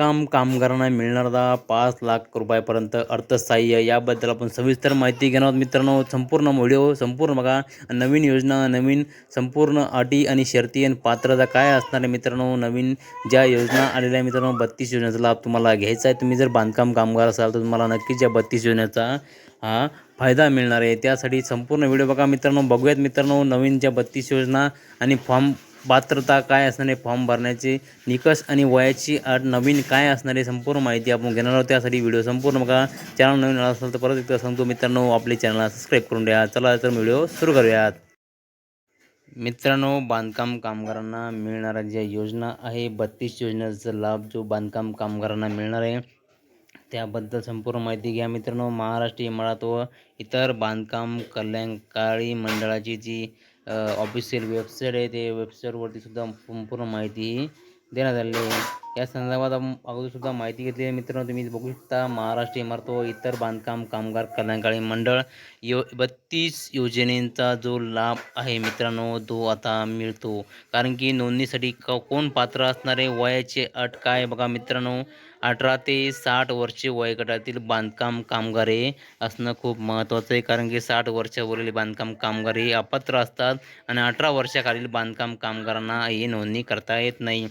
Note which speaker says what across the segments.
Speaker 1: बांधकाम कामगारांना मिळणारा पाच लाख रुपयापर्यंत अर्थसहाय्य. याबद्दल आपण सविस्तर माहिती घेणार आहोत. मित्रांनो संपूर्ण व्हिडिओ संपूर्ण बघा. नवीन योजना नवीन संपूर्ण अटी आणि शर्ती आणि पात्रता काय असणार आहे मित्रांनो? नवीन ज्या योजना आलेल्या आहे मित्रांनो बत्तीस योजनेचा लाभ तुम्हाला घ्यायचा आहे. तुम्ही जर बांधकाम कामगार असाल तर तुम्हाला नक्कीच या बत्तीस योजनेचा हा फायदा मिळणार आहे. त्यासाठी संपूर्ण व्हिडिओ बघा मित्रांनो. बघूयात मित्रांनो नवीन ज्या बत्तीस योजना आणि फॉर्म पात्रता काय असणार आहे फॉर्म भरण्याचे निकष आणि वयाची अट नवीन काय असणार आहे संपूर्ण माहिती आपण घेणार आहोत. त्यासाठी व्हिडिओ संपूर्ण बघा. चॅनल नवीन आला असेल तर परत एकदा सांगतो मित्रांनो आपले चॅनल सबस्क्राईब करून द्या. चला तर व्हिडिओ सुरू करूयात. मित्रांनो बांधकाम कामगारांना मिळणाऱ्या ज्या योजना आहे बत्तीस योजनेचा लाभ जो बांधकाम कामगारांना मिळणार आहे त्याबद्दल संपूर्ण माहिती घ्या. मित्रांनो महाराष्ट्र इमारत व इतर बांधकाम कल्याणकारी मंडळाची जी ऑफिशियल वेबसाईट आहे ते वेबसाईटवरती सुद्धा संपूर्ण माहिती देण्यात आलेली आहे. या संदर्भात अगोदरसुद्धा माहिती घेतली आहे. मित्रांनो तुम्ही बघू शकता महाराष्ट्र इमारत व इतर बांधकाम कामगार कल्याणकारी मंडळ यो बत्तीस योजनेचा जो लाभ आहे मित्रांनो तो आता मिळतो. कारण की नोंदणीसाठी क कोण पात्र असणारे वयाचे अट काय? बघा मित्रांनो अठरा ते साठ वर्षे वयोगटातील बांधकाम कामगारे असणं खूप महत्त्वाचं आहे. कारण की साठ वर्षावरील बांधकाम कामगार हे अपात्र असतात आणि अठरा वर्षाखालील बांधकाम कामगारांना ही नोंदणी करता येत नाही.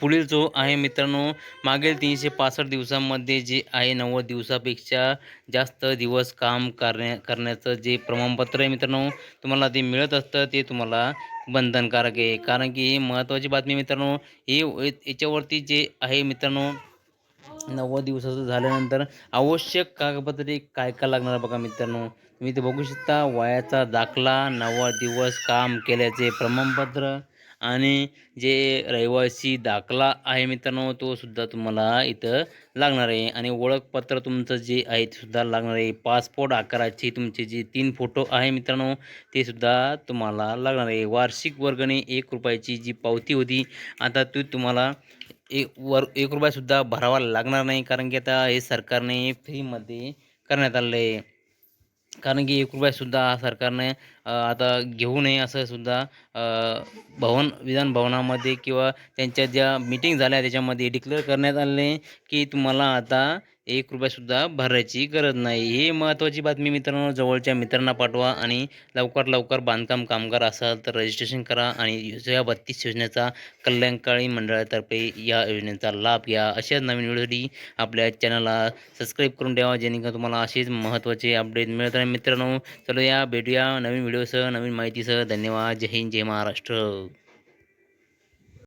Speaker 1: पुढील जो आहे मित्रांनो मागील तीनशे पासष्ट दिवसांमध्ये जे आहे नव्वद दिवसापेक्षा जास्त दिवस काम करण्या करण्याचं जे प्रमाणपत्र आहे मित्रांनो तुम्हाला ते मिळत असतं ते तुम्हाला बंधनकारक आहे. कारण की ही महत्त्वाची बातमी मित्रांनो हे याच्यावरती जे आहे मित्रांनो नव्वद दिवसाचं झाल्यानंतर आवश्यक कागदपत्रे काय काय लागणार बघा मित्रांनो. तुम्ही ते बघू शकता वयाचा दाखला नव्वद दिवस काम केल्याचे प्रमाणपत्र आणि जे रहिवासी दाखला आहे मित्रांनो तो सुद्धा तुम्हाला इथं लागणार आहे. आणि ओळखपत्र तुमचं जे आहे ते सुद्धा लागणार आहे. पासपोर्ट आकाराची तुमचे जे तीन फोटो आहे मित्रांनो ते सुद्धा तुम्हाला लागणार आहे. वार्षिक वर्गणी एक रुपयाची जी पावती होती आता ती तुम्हाला एक वर एक रुपयासुद्धा भरावा लागणार नाही कारण की आता हे सरकारने फ्रीमध्ये करण्यात आलेलं आहे. कारण की एक रुपयासुद्धा सरकारने आता घेऊ नये असं सुद्धा भवन विधान भवनामध्ये किंवा त्यांच्या ज्या मीटिंग झाल्या त्याच्यामध्ये डिक्लेअर करण्यात आले की तुम्हाला आता एक रुपयासुद्धा भरायची गरज नाही. ही महत्त्वाची बातमी मित्रांनो जवळच्या मित्रांना पाठवा आणि लवकर लवकर बांधकाम कामगार असाल तर रजिस्ट्रेशन करा आणि या बत्तीस योजनेचा कल्याणकारी मंडळातर्फे या योजनेचा लाभ घ्या. अशाच नवीन व्हिडिओसाठी आपल्या चॅनलला सबस्क्राईब करून द्यावा जेणेकरून तुम्हाला असेच महत्त्वाचे अपडेट मिळत राहील. मित्रांनो चलो या भेटूया नवीन व्हिडिओसह नवीन माहितीसह. धन्यवाद. जय हिंद जय महाराष्ट्र.